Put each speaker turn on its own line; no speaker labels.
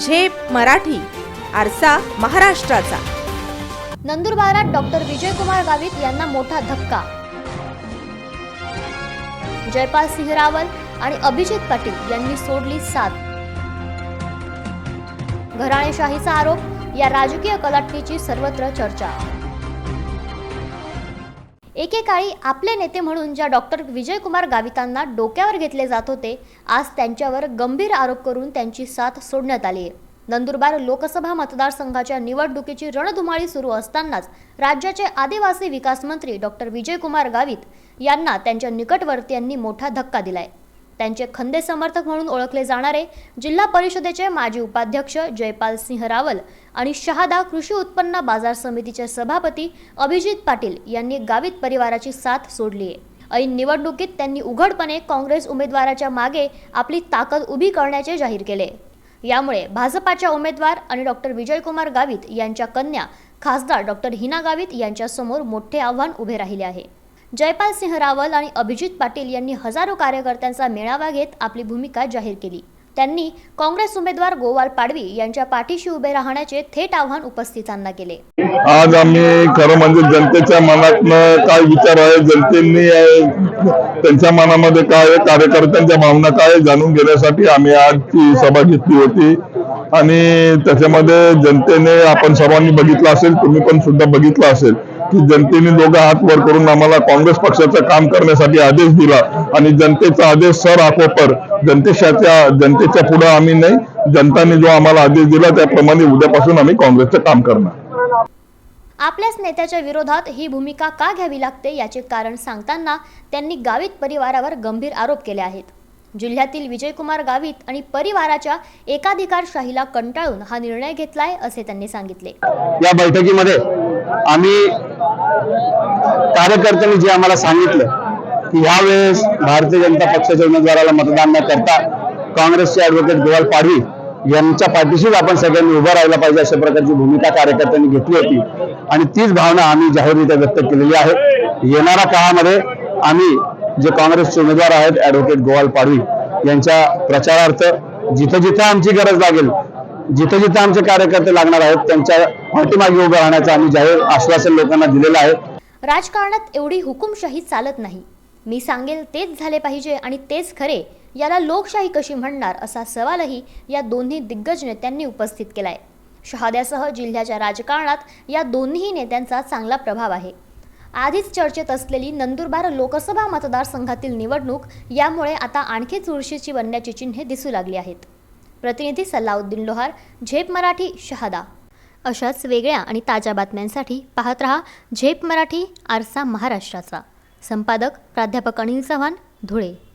झेप मराठी आरसा महाराष्ट्राचा.
नंदुरबारात डॉक्टर विजयकुमार गावित यांना मोठा धक्का. जयपाल सिंह रावल आणि अभिजित पाटील यांनी सोडली साथ. घराणेशाहीचा आरोप या राजकीय कलाटणीची सर्वत्र चर्चा. एकेकाळी आपले नेते म्हणून ज्या डॉक्टर विजयकुमार गावितांना डोक्यावर घेतले जात होते आज त्यांच्यावर गंभीर आरोप करून त्यांची साथ सोडण्यात आली आहे. नंदुरबार लोकसभा मतदारसंघाच्या निवडणुकीची रणधुमाळी सुरू असतानाच राज्याचे आदिवासी विकास मंत्री डॉक्टर विजयकुमार गावित यांना त्यांच्या निकटवर्तीयांनी मोठा धक्का दिलाय. त्यांचे खंदे समर्थक म्हणून ओळखले जाणारे जिल्हा परिषदेचे माजी उपाध्यक्ष जयपाल सिंह रावल आणि शहादा कृषी उत्पन्न बाजार समितीचे सभापती अभिजित पाटील यांनी गावित परिवाराची साथ सोडली आहे. ऐन निवडणुकीत त्यांनी उघडपणे काँग्रेस उमेदवाराच्या मागे आपली ताकद उभी करण्याचे जाहीर केले. यामुळे भाजपाच्या उमेदवार आणि डॉक्टर विजयकुमार गावित यांच्या कन्या खासदार डॉक्टर हिना गावित यांच्यासमोर मोठे आव्हान उभे राहिले आहे. जयपाल सिंह रावल आणि अभिजित पाटील यांनी हजारो कार्यकर्त्यांचा मेळावा घेत आपली भूमिका जाहीर केली. त्यांनी काँग्रेस उमेदवार गोवाल पाडवी यांच्या पाठीशी उभे राहण्याचे थेट आव्हान उपस्थितांना केले.
आज आम्ही खरं म्हणजे जनतेच्या मनातनं काय विचार आहे जनतेने त्यांच्या मनामध्ये काय आहे कार्यकर्त्यांच्या भावना काय आहे जाणून घेण्यासाठी आम्ही आज ती सभा घेतली होती. आणि त्याच्यामध्ये जनतेने आपण सर्वांनी बघितलं असेल तुम्ही पण सुद्धा बघितलं असेल. की जनतेने दोघं हात वर करून आम्हाला काँग्रेस पक्षाचं काम करण्यासाठी आदेश दिला. आणि जनतेचा आदेश सर आकोपर जनतेच्या जनतेच्या पुढे आम्ही नाही. जनताने जो आम्हाला आदेश दिला त्याप्रमाणे उद्यापासून आम्ही काँग्रेसचं काम करणार.
आपल्याच नेत्याच्या विरोधात ही भूमिका का घ्यावी लागते याचे कारण सांगताना त्यांनी गावित परिवारावर गंभीर आरोप केले आहेत. जिल्ह्यातील विजयकुमार गावित आणि परिवाराच्या एकाधिकारशाहीला कंटाळून हा निर्णय घेतलाय असे त्यांनी सांगितले.
या बैठकीमध्ये आम्ही कार्यकर्त्यांनी जे आम्हाला सांगितलं की यावेळेस भारतीय जनता पक्षाच्या उमेदवाराला मतदान न करता काँग्रेसचे ऍडव्होकेट गोवाल पाडवी यांच्या पाठीशीच आपण सगळ्यांनी उभं राहिला पाहिजे अशा प्रकारची भूमिका कार्यकर्त्यांनी घेतली होती. आणि तीच भावना आम्ही जाहीररित्या व्यक्त केलेली आहे. येणाऱ्या काळामध्ये आम्ही जे काँग्रेसचे उमेदवार आहेत ऍडव्होकेट गोवाल पाडवी यांच्या प्रचारार्थ जिथं जिथं आमची गरज लागेल जिथे जिथे आमचे कार्यकर्ते लागणार आहेत त्यांच्या पाठीमागे उभं राहण्याचं आम्ही जाहीर आश्वासन लोकांना दिलेलं आहे.
राजकारणात एवढी हुकुमशाही चालत नाही. मी सांगेल तेच झाले पाहिजे आणि तेच खरे याला लोकशाही कशी म्हणणार असा सवालही या दोन्ही दिग्गज नेत्यांनी उपस्थित केलाय. शहाद्यासह जिल्ह्याच्या राजकारणात या दोन्ही नेत्यांचा चांगला प्रभाव आहे. आधीच चर्चेत असलेली नंदुरबार लोकसभा मतदारसंघातील निवडणूक यामुळे आता आणखी चुरशीची बनण्याची चिन्हे दिसू लागली आहेत. प्रतिनिधी सल्लाउद्दीन लोहार झेप मराठी शहादा. अशाच वेगळ्या आणि ताज्या बातम्यांसाठी पाहत रहा झेप मराठी आरसा महाराष्ट्राचा. संपादक प्राध्यापक अनिल चव्हाण धुळे.